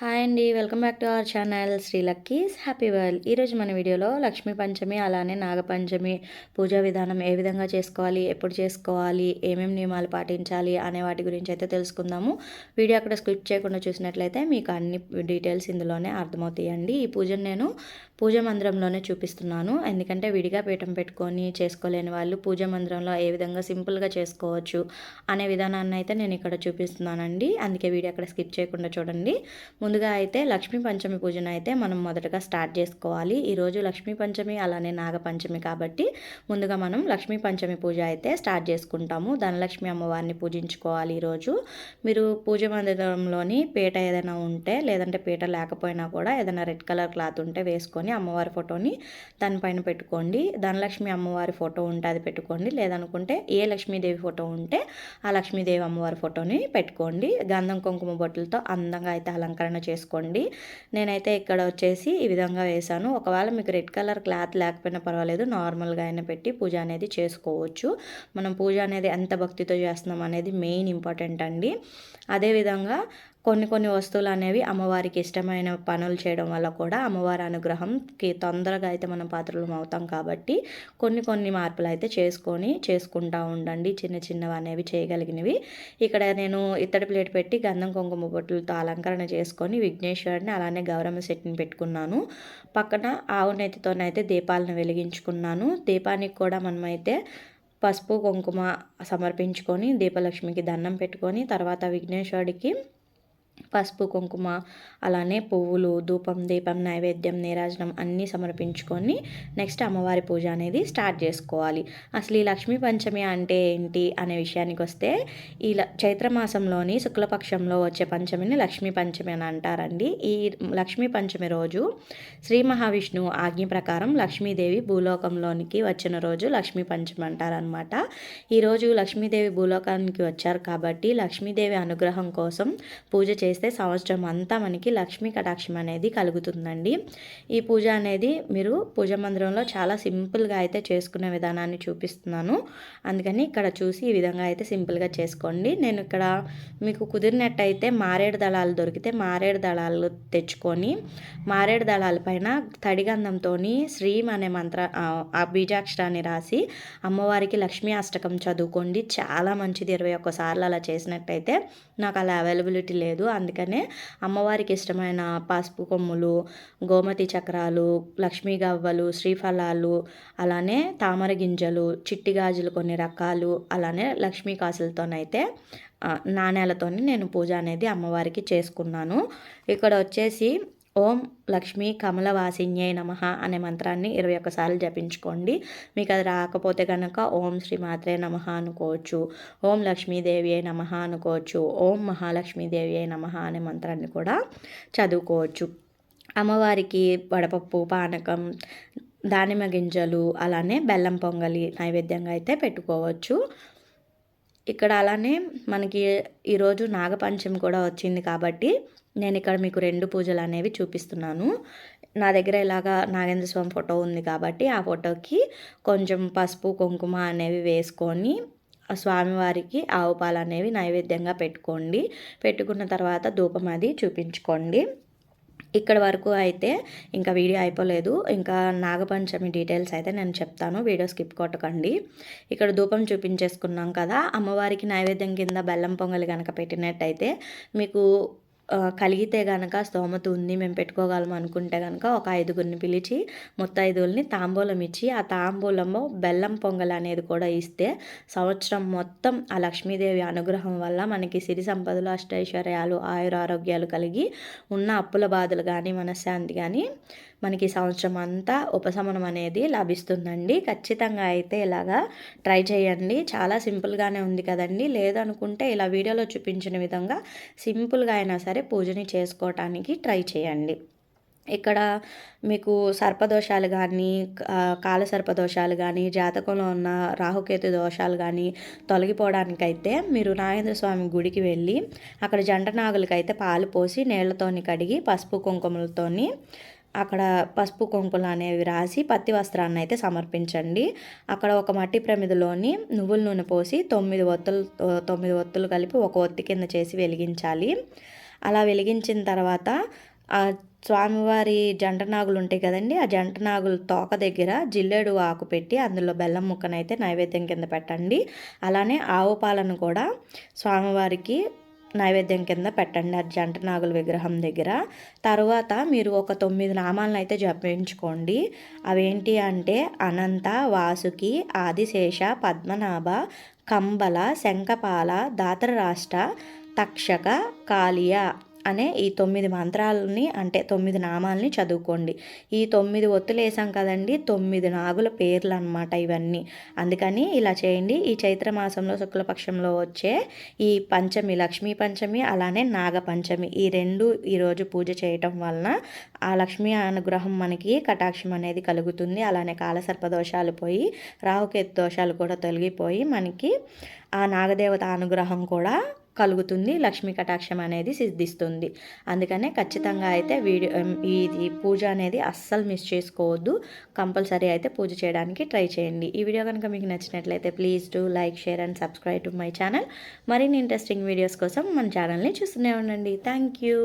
Hi అండి welcome back to our channel Sri Luckies. Happy world. ఈరోజు మన వీడియోలో లక్ష్మీ పంచమి అలానే నాగపంచమి పూజా విధానం ఏ విధంగా చేసుకోవాలి ఎప్పుడు చేసుకోవాలి ఏమేమి నియమాలు పాటించాలి అనే వాటి గురించి అయితే తెలుసుకుందాము. వీడియో అక్కడ స్కిప్ చేయకుండా చూసినట్లయితే మీకు అన్ని డీటెయిల్స్ ఇందులోనే అర్థమవుతాయండి. ఈ పూజను నేను పూజ మందిరంలోనే చూపిస్తున్నాను. ఎందుకంటే విడిగా పీఠం పెట్టుకొని చేసుకోలేని వాళ్ళు పూజ మందిరంలో ఏ విధంగా సింపుల్గా చేసుకోవచ్చు అనే విధానాన్ని అయితే నేను ఇక్కడ చూపిస్తున్నానండి. అందుకే వీడియో అక్కడ స్కిప్ చేయకుండా చూడండి. ముందుగా అయితే లక్ష్మీ పంచమి పూజను అయితే మనం మొదటగా స్టార్ట్ చేసుకోవాలి. ఈరోజు లక్ష్మీ పంచమి అలానే నాగపంచమి కాబట్టి ముందుగా మనం లక్ష్మీ పంచమి పూజ అయితే స్టార్ట్ చేసుకుంటాము. ధనలక్ష్మి అమ్మవారిని పూజించుకోవాలి ఈరోజు మీరు పూజ మందిరంలోని పీట ఏదైనా ఉంటే లేదంటే పీట లేకపోయినా కూడా ఏదైనా రెడ్ కలర్ క్లాత్ ఉంటే వేసుకొని అమ్మవారి ఫోటోని దానిపైన పెట్టుకోండి. ధనలక్ష్మి అమ్మవారి ఫోటో ఉంటే అది పెట్టుకోండి. లేదనుకుంటే ఏ లక్ష్మీదేవి ఫోటో ఉంటే ఆ లక్ష్మీదేవి అమ్మవారి ఫోటోని పెట్టుకోండి. గంధం కుంకుమ బొట్టులతో అందంగా అయితే అలంకరణ చేసుకోండి. నేనైతే ఇక్కడ వచ్చేసి ఈ విధంగా వేశాను. ఒకవేళ మీకు రెడ్ కలర్ క్లాత్ లేకపోయినా పర్వాలేదు. నార్మల్గా అయినా పెట్టి పూజ అనేది చేసుకోవచ్చు. మనం పూజ అనేది ఎంత భక్తితో చేస్తున్నాం అనేది మెయిన్ ఇంపార్టెంట్ అండి. అదేవిధంగా కొన్ని కొన్ని వస్తువులు అనేవి అమ్మవారికి ఇష్టమైన పనులు చేయడం వల్ల కూడా అమ్మవారి అనుగ్రహంకి తొందరగా అయితే మనం పాత్రలు అవుతాం కాబట్టి కొన్ని కొన్ని మార్పులు అయితే చేసుకొని చేసుకుంటూ ఉండండి. చిన్న చిన్నవి అనేవి చేయగలిగినవి. ఇక్కడ నేను ఇత్తడి ప్లేట్ పెట్టి గంధం కుంకుమ బొట్టులతో అలంకరణ చేసుకొని విఘ్నేశ్వరుడిని అలానే గౌరమ్మ సెట్ని పెట్టుకున్నాను. పక్కన ఆవు నెత్తితోనైతే దీపాలను వెలిగించుకున్నాను. దీపానికి కూడా మనమైతే పసుపు కుంకుమ సమర్పించుకొని దీపలక్ష్మికి దండం పెట్టుకొని తర్వాత విఘ్నేశ్వరుడికి పసుపు కుంకుమ అలానే పువ్వులు ధూపం దీపం నైవేద్యం నీరాజనం అన్నీ సమర్పించుకొని నెక్స్ట్ అమ్మవారి పూజ అనేది స్టార్ట్ చేసుకోవాలి. అసలు ఈ లక్ష్మీ పంచమి అంటే ఏంటి అనే విషయానికి వస్తే ఈ చైత్రమాసంలోని శుక్లపక్షంలో వచ్చే పంచమిని లక్ష్మీ పంచమి అని అంటారండి. ఈ లక్ష్మీ పంచమి రోజు శ్రీ మహావిష్ణువు ఆజ్ఞ ప్రకారం లక్ష్మీదేవి భూలోకంలోనికి వచ్చిన రోజు లక్ష్మీ పంచమి అంటారనమాట ఈరోజు లక్ష్మీదేవి భూలోకానికి వచ్చారు కాబట్టి లక్ష్మీదేవి అనుగ్రహం కోసం పూజ చేస్తే సంవత్సరం అంతా మనకి లక్ష్మీ కటాక్షం అనేది కలుగుతుందండి. ఈ పూజ అనేది మీరు పూజ మందిరంలో చాలా సింపుల్గా అయితే చేసుకునే విధానాన్ని చూపిస్తున్నాను. అందుకని ఇక్కడ చూసి ఈ విధంగా అయితే సింపుల్గా చేసుకోండి. నేను ఇక్కడ మీకు కుదిరినట్టయితే మారేడు దళాలు దొరికితే మారేడు దళాలు తెచ్చుకొని మారేడు దళాల పైన తడిగంధంతో శ్రీం అనే మంత్ర ఆ బీజాక్షరాన్ని రాసి అమ్మవారికి లక్ష్మీ అష్టకం చదువుకోండి. చాలా మంచిది. ఇరవై ఒక్కసార్లు అలా చేసినట్టయితే నాకు అలా అవైలబిలిటీ లేదు. అందుకనే అమ్మవారికి ఇష్టమైన పసుపు కొమ్ములు గోమతి చక్రాలు లక్ష్మీ గవ్వలు శ్రీఫలాలు అలానే తామర గింజలు చిట్టి గాజులు కొన్ని రకాలు అలానే లక్ష్మీ కాసులతోనైతే నాణ్యాలతోనే నేను పూజ అనేది అమ్మవారికి చేసుకున్నాను. ఇక్కడ వచ్చేసి ఓం లక్ష్మీ కమలవాసిన్యై నమ అనే మంత్రాన్ని ఇరవై ఒక్కసార్లు జపించుకోండి. మీకు అది రాకపోతే కనుక ఓం శ్రీమాత్రే నమ అనుకోవచ్చు. ఓం లక్ష్మీదేవి అయి నమ అనుకోవచ్చు. ఓం మహాలక్ష్మీదేవి అయి నమ అనే మంత్రాన్ని కూడా చదువుకోవచ్చు. అమ్మవారికి వడపప్పు పానకం దానిమ్మ గింజలు అలానే బెల్లం పొంగలి నైవేద్యంగా అయితే పెట్టుకోవచ్చు. ఇక్కడ అలానే మనకి ఈరోజు నాగపంచమి కూడా వచ్చింది కాబట్టి నేను ఇక్కడ మీకు రెండు పూజలు అనేవి చూపిస్తున్నాను. నా దగ్గర ఇలాగా నాగేంద్ర స్వామి ఫోటో ఉంది కాబట్టి ఆ ఫోటోకి కొంచెం పసుపు కుంకుమ అనేవి వేసుకొని స్వామివారికి ఆవు పాలు అనేవి నైవేద్యంగా పెట్టుకోండి. పెట్టుకున్న తర్వాత ధూపం అది చూపించుకోండి. ఇక్కడ వరకు అయితే ఇంకా వీడియో అయిపోలేదు. ఇంకా నాగపంచమి డీటెయిల్స్ అయితే నేను చెప్తాను. వీడియో స్కిప్ కొట్టకండి. ఇక్కడ ధూపం చూపించేసుకున్నాం కదా. అమ్మవారికి నైవేద్యం కింద బెల్లం పొంగలి కనుక పెట్టినట్టయితే మీకు కలిగితే కనుక స్తోమత ఉంది మేము పెట్టుకోగలం అనుకుంటే కనుక ఒక ఐదుగురిని పిలిచి ముత్తైదువుల్ని తాంబూలం ఇచ్చి ఆ తాంబూలము బెల్లం పొంగల్ అనేది కూడా ఇస్తే సంవత్సరం మొత్తం ఆ లక్ష్మీదేవి అనుగ్రహం వల్ల మనకి సిరి సంపదలు అష్టైశ్వర్యాలు ఆయురారోగ్యాలు కలిగి ఉన్న అప్పుల బాధలు కానీ మనశ్శాంతి కానీ మనకి సంవత్సరం అంతా ఉపశమనం అనేది లభిస్తుందండి. ఖచ్చితంగా అయితే ఇలాగా ట్రై చేయండి. చాలా సింపుల్గానే ఉంది కదండి. లేదనుకుంటే ఇలా వీడియోలో చూపించిన విధంగా సింపుల్గా అయినా సరే పూజని చేసుకోవటానికి ట్రై చేయండి. ఇక్కడ మీకు సర్పదోషాలు కానీ కాల సర్పదోషాలు కానీ జాతకంలో ఉన్న రాహుకేతు దోషాలు కానీ తొలగిపోవడానికైతే మీరు నాగేంద్ర స్వామి గుడికి వెళ్ళి అక్కడ జంట నాగులకైతే పాలు పోసి నీళ్ళతోని కడిగి పసుపు కుంకుమలతోని అక్కడ పసుపు కుంకులు అనేవి రాసి పత్తి వస్త్రాన్ని అయితే సమర్పించండి. అక్కడ ఒక మట్టి ప్రమిదలోని నువ్వుల నూనె పోసి తొమ్మిది ఒత్తులు తొమ్మిది ఒత్తులు కలిపి ఒక ఒత్తి కింద చేసి వెలిగించాలి. అలా వెలిగించిన తర్వాత ఆ స్వామివారి జంట నాగులు ఉంటాయి కదండి ఆ జంట నాగుల తోక దగ్గర జిల్లేడు ఆకు పెట్టి అందులో బెల్లం ముక్కనైతే నైవేద్యం కింద పెట్టండి. అలానే ఆవు పాలను కూడా స్వామివారికి నైవేద్యం కింద పెట్టండి జంట నాగుల విగ్రహం దగ్గర. తర్వాత మీరు ఒక తొమ్మిది నామాలను అయితే జపించుకోండి. అవేంటి అంటే అనంత వాసుకి ఆదిశేష పద్మనాభ కంబల శంఖపాల దాతర రాష్ట్ర తక్షక కాళియ. అనే ఈ తొమ్మిది మంత్రాలని అంటే తొమ్మిది నామాలని చదువుకోండి. ఈ తొమ్మిది ఒత్తులు వేసాం కదండి తొమ్మిది నాగుల పేర్లు అనమాట ఇవన్నీ. అందుకని ఇలా చేయండి. ఈ చైత్ర మాసంలో శుక్లపక్షంలో వచ్చే ఈ పంచమి లక్ష్మీ పంచమి అలానే నాగ పంచమి ఈ రెండు ఈరోజు పూజ చేయటం వలన ఆ లక్ష్మీ అనుగ్రహం మనకి కటాక్షం అనేది కలుగుతుంది. అలానే కాలసర్ప దోషాలు పోయి రాహుకేతు దోషాలు కూడా తొలగిపోయి మనకి ఆ నాగదేవత అనుగ్రహం కూడా కలుగుతుంది లక్ష్మీ కటాక్షం అనేది సిద్ధిస్తుంది. అందుకనే ఖచ్చితంగా అయితే వీడియో ఇది పూజ అనేది అస్సలు మిస్ చేసుకోవద్దు. కంపల్సరీ అయితే పూజ చేయడానికి ట్రై చేయండి. ఈ వీడియో కనుక మీకు నచ్చినట్లయితే please do like share and subscribe to my channel. మరిన్ని ఇంట్రెస్టింగ్ వీడియోస్ కోసం మన ఛానల్ని చూస్తూనే ఉండండి. Thank you.